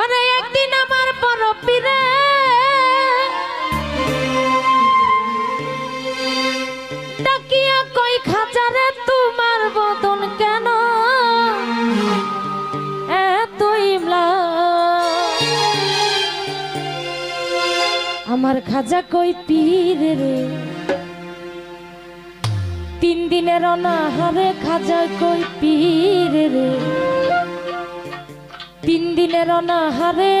ওরে একদিন আমার বড় পীরে ডাকিয়া কই খাজারে, তোমার বদন কেন? এতই? আমার খাজা কই পীর রে? তিন দিনের অনাহারে খাজা কই পীর রে? দিনের অনাহারে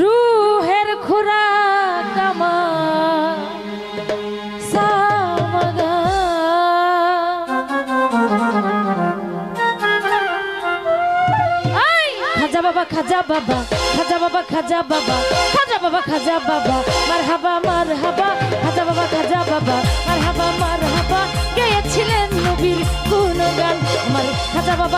রুহের খুরা কামা! খাজা বাবা খাজা বাবা খাজা বাবা খাজা বাবা খাজা বাবা খাজা বাবা মার হাবা মার হাবা খাজা বাবা খাজা বাবা মার হাবা মার হাবা গেয়েছিলেন নবীর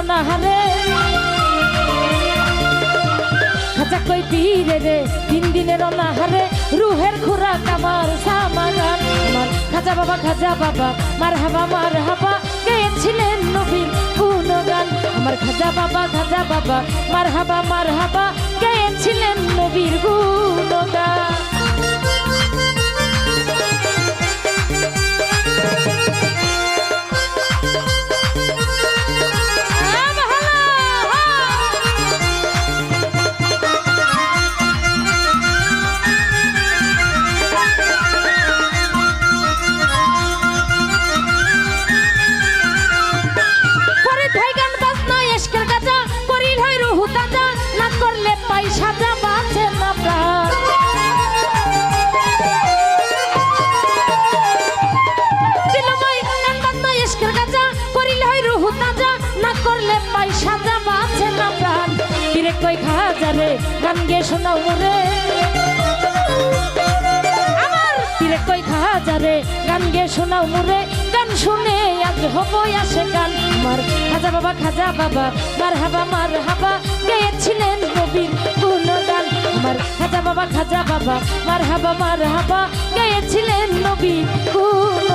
দিনের অনাহারে খাজা কই পীরে রে, তিন দিনের অনাহারে, রুহের খুরাক আমার সামাগান আমার। খাজা বাবা খাজা বাবা মার হাবা মার হাবা গেয়েছিলেন নবীর গুণগান? আমার খাজা বাবা খাজা বাবা মার হাবা মার হাবা গেয়েছিলেন নবীর গুণগান? করলে পাই সাজা বাঁচে না প্রাণ? ফিরে কই খাজা রে? গান গে শোনাও মোরে আমার ফিরে কই খাজারে গান গে শোনাও মুরে গান শুনে আজ হব আসে গান। আমার খাজা বাবা খাজা বাবা মার হাবা মার হাবা গেয়েছিলেন নবীর কোন গান আমার খাজা বাবা খাজা বাবা মার হাবা মার হাবা গেয়েছিলেন নবীর কোন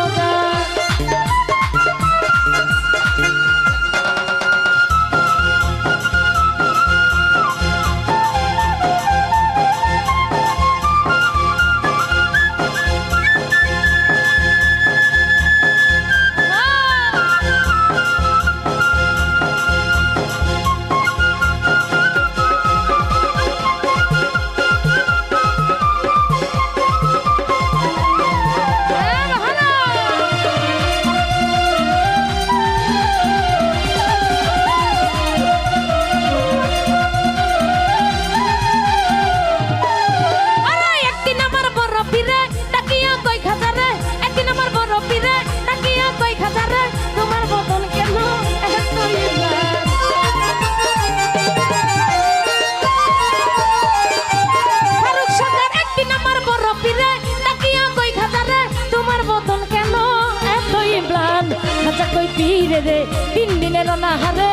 পীরে রে তিন দিনের অনাহারে।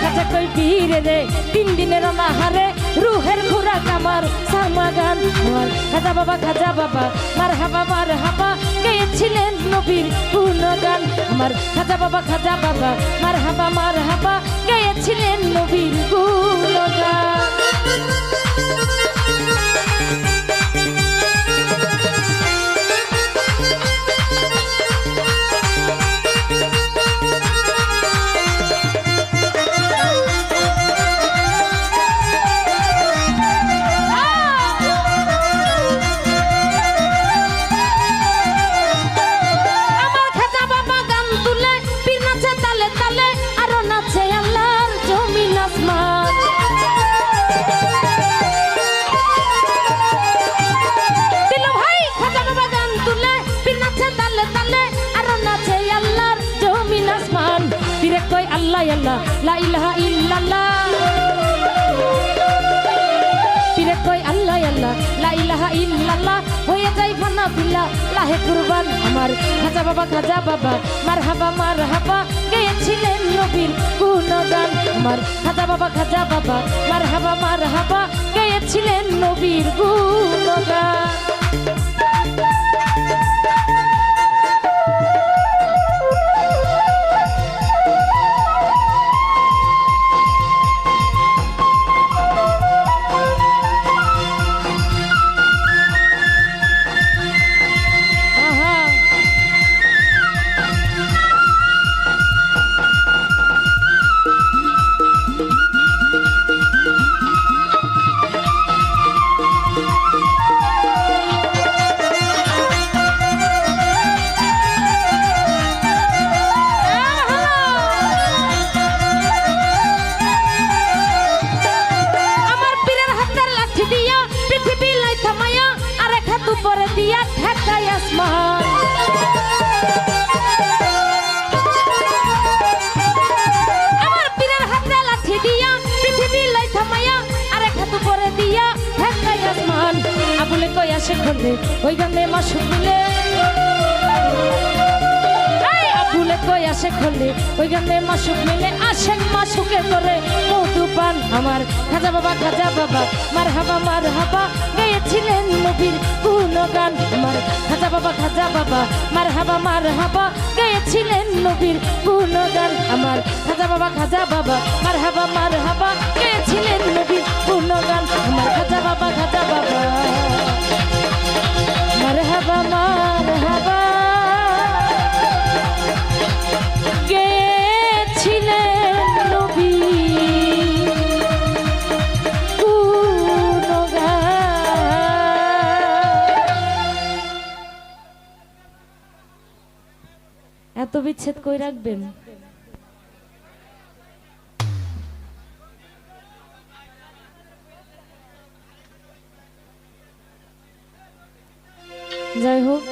খাজা কই পীরে রে তিন দিনের অনাহারে। রুহের খুরাক আমার সামাগান আমার খাজা বাবা খাজা বাবা মার হাবা মার হাবা গেয়েছিলেন নবীর গুণগান। আমার খাজা বাবা খাজা বাবা মার হাবা মার হাবা গেয়েছিলেন নবীর গুণগান। ইলাহা ইল্লাল্লাহ, হয়ে যাই ফানা ফিল্লা লাহে কুরবান আমার, খাজা বাবা খাজা বাবা মার হাবা মার হাবা গেয়েছিলেন নবীর গুণগান আমার। খাজা বাবা খাজা বাবা মার হাবা মার হাবা গেয়েছিলেন নবীর গুণগান। আসে খন্দে ওই গানে মাসুক এই! আবুলে কই আসে খোলে ওই গানে মাসুক মিলে। আসেন মাসুকে করে মধু পান আমার। খাজা বাবা খাজা বাবা মার হাবা মার হাবা গেয়েছিলেন নবীর গুণগান আমার। খাজা বাবা খাজা বাবা মার হাবা মার হাবা গেয়েছিলেন নবীর গুণগান আমার। খাজা বাবা খাজা বাবা মার হাবা মার হাবা গেয়েছিলেন নবীর গুণগান আমার। খাজা বাবা খাজা বাবা। এত বিচ্ছেদ কই রাখবেন? যাই হোক